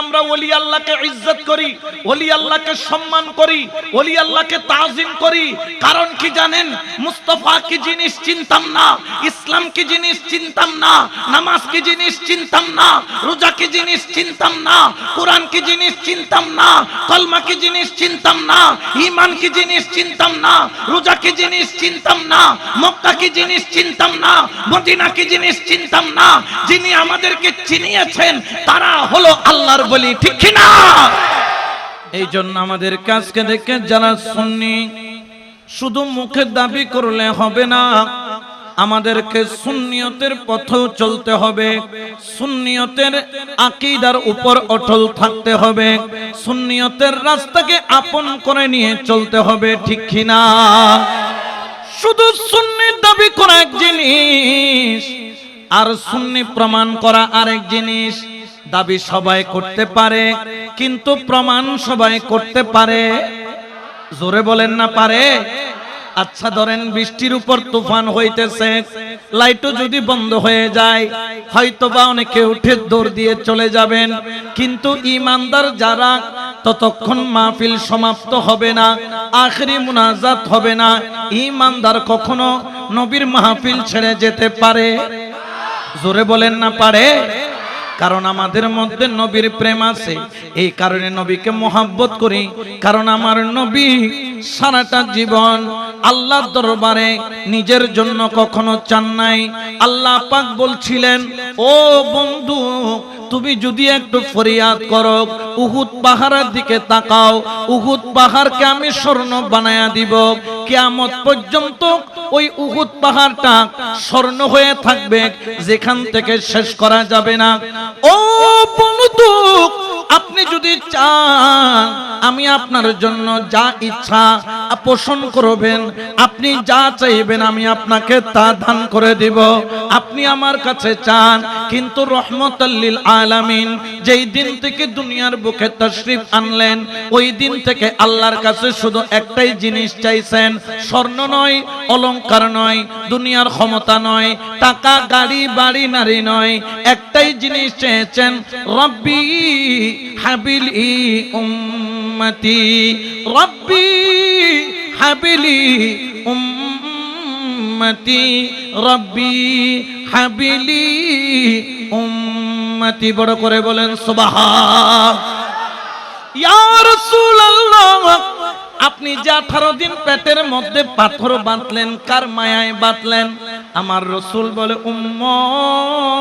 আমরা ওলি আল্লাহকে ইজ্জত করি ওলি আল্লাহকে সম্মান করি ওলি আল্লাহকে তাজিম করি কারণ কি জানেন মুস্তফা কি জিনিস চিনতাম না ইসলাম কি জিনিস চিনতাম না নামাজ কি জিনিস চিনতাম না রোজা কি জিনিস চিনতাম না কোরআন কি জিনিস চিনতাম না কলমা কি জিনিস চিনতাম না ইমান কি জিনিস চিনতাম না রোজা কি জিনিস চিনতাম না মক্কা কি জিনিস চিনতাম না মদিনা কি জিনিস চিনতাম না যিনি আমাদেরকে চিনিয়েছেন তারা হলো আল্লাহর বলি, ঠিক না এই জন্য আমাদের কাজকে দেখে যারা শুননি শুধু মুখে দাবি করলে হবে না, আমাদেরকে সুন্নিয়তের পথেও চলতে হবে, সুন্নিয়তের আকীদার উপর অটল থাকতে হবে, সুন্নিয়তের রাস্তাকে আপন করে নিয়ে চলতে হবে, ঠিক কিনা? শুধু সুন্নির দাবি করা এক জিনিস, আর সুন্নি প্রমাণ করা আরেক জিনিস দাবি সবাই করতে পারে, কিন্তু প্রমাণ সবাই করতে পারে। জোরে বলেন না পারে? আচ্ছা ধরেন বৃষ্টির উপর তুফান হইতেছে, লাইটও যদি বন্ধ হয়ে যায় হয়তো বা অনেকে উঠে দৌড় দিয়ে চলে যাবেন। কিন্তু ইমানদার যারা, ততক্ষণ মাহফিল সমাপ্ত হবে না, আখরি মুনাজাত হবে না। ইমানদার কখনো নবীর মাহফিল ছেড়ে যেতে পারে? জোরে বলেন না পারে? কারণ আমাদের মধ্যে নবীর প্রেম আছে। এই কারণে নবীকে মোহাব্বত করি। কারণ আমার নবী সারাটা জীবন আল্লাহর দরবারে নিজের জন্য কখনো চান নাই। আল্লাহ পাক বলছিলেন, ও বন্ধু, তুমি যদি একটু ফরিয়াদ করো, উহুদ পাহাড়ের দিকে তাকাও। উহুদ পাহাড়কে আমি স্বর্ণ বানায়া দিব। কিয়ামত পর্যন্ত ওই উহুদ পাহাড়টা স্বর্ণ হয়ে থাকবে। যেখান থেকে শেষ করা যাবে না। ও বন্ধু আপনি যদি চান, আমি আপনার জন্য যা ইচ্ছা পোষণ করবেন, আপনি যা চাইবেন আমি আপনাকে তা দান করে দিব। আপনি আমার কাছে চান, কিন্তু রহমতাল্লিল আলামিন যেই দিন থেকে দুনিয়ার বুকে তশরিফ আনলেন, ওই দিন থেকে আল্লাহর কাছে শুধু একটাই জিনিস চাইছেন, স্বর্ণ নয়, অলংকার নয়, দুনিয়ার ক্ষমতা নয়, টাকা, গাড়ি, বাড়ি, নারী নয়, একটাই জিনিস চেয়েছেন, রব্বি হাবিলি উম্মতি, রব্বি হাবিলি উম্মতি, রব্বি হাবিলি উম্মতি। বড় করে বলেন, সুবহান। ইয়া রাসূলুল্লাহ, আপনি যে আঠারো দিন পেটের মধ্যে পাথর বাঁধলেন, কার মায়ায় বাঁধলেন? আমার রসুল বলে, উম্মত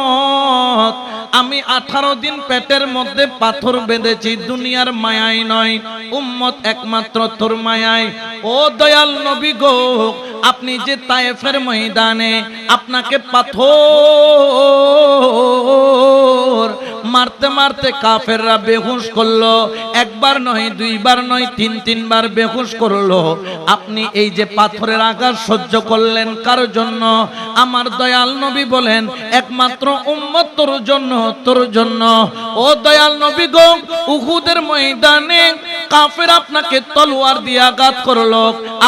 আমি আঠারো দিন পেটের মধ্যে পাথর বেঁধেছি, দুনিয়ার মায়াই নয়, উম্মত একমাত্র তোর মায়ায় ও দয়াল নবী গো, আপনি যে তায়েফের ময়দানে আপনাকে পাথর মারতে মারতে কাফেররা বেহুশ করল। একবার নয়, দুইবার নয়, তিন, তিনবার বেহুশ করল। আপনি এই যে পাথরের আঘাত সহ্য করলেন কার জন্য? আমার দয়াল নবী বলেন, একমাত্র উম্মত তোর জন্য তোর জন্য। ও দয়াল নবী গো, উহুদের ময়দানে কাফের আপনাকে তলোয়ার দিয়ে আঘাত করল।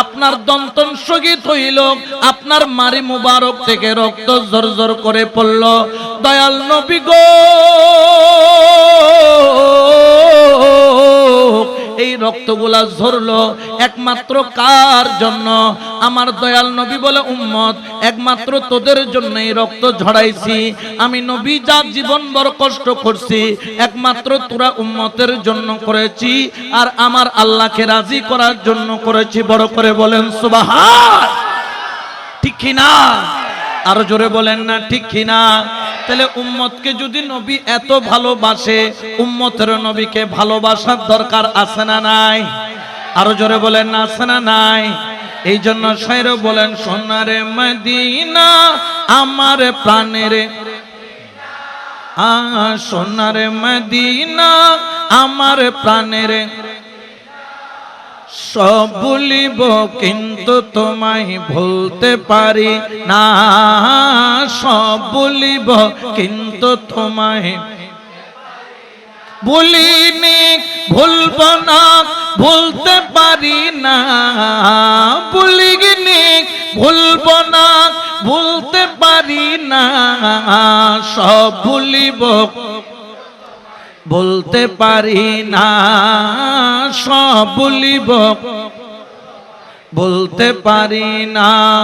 আপনার দন্তন স্থগিত হইল, আপনার মারি মুবারক থেকে রক্ত ঝরঝর করে পড়ল। দয়াল নবী গো! এই রক্তগুলা ঝরলো একমাত্র কার জন্য? আমার দয়াল নবী বলে, উম্মত, একমাত্র তোদের জন্য এই রক্ত ঝড়াইছি আমি নবী যা জীবন বড় কষ্ট করছি, একমাত্র তোরা উম্মতের জন্য করেছি, আর আমার আল্লাহকে রাজি করার জন্য করেছি। বড় করে বলেন, সুবাহান! ঠিক কিনা? আরও জোরে বলেন না, ঠিক কিনা? তাহলে উম্মতকে যদি নবী এত ভালোবাসে, উম্মতের নবীকে ভালোবাসার দরকার আছে না নাই? আরও জোরে বলেন না আছে না নাই? এই জন্য শায়র বলেন, সোনারে মদিনা, আমার প্রাণের আ, সোনারে মদিনা, আমার প্রাণের সব ভুলিব কিন্তু তোমায় ভুলতে পারি না। সব ভুলিব কিন্তু তোমায় ভুলিনি, ভুলব না, ভুলতে পারি না। ভুলিনি, ভুলব না, ভুলতে পারি না। সব ভুলিব বলতে পারি না সব বলিব। বলতে পারি না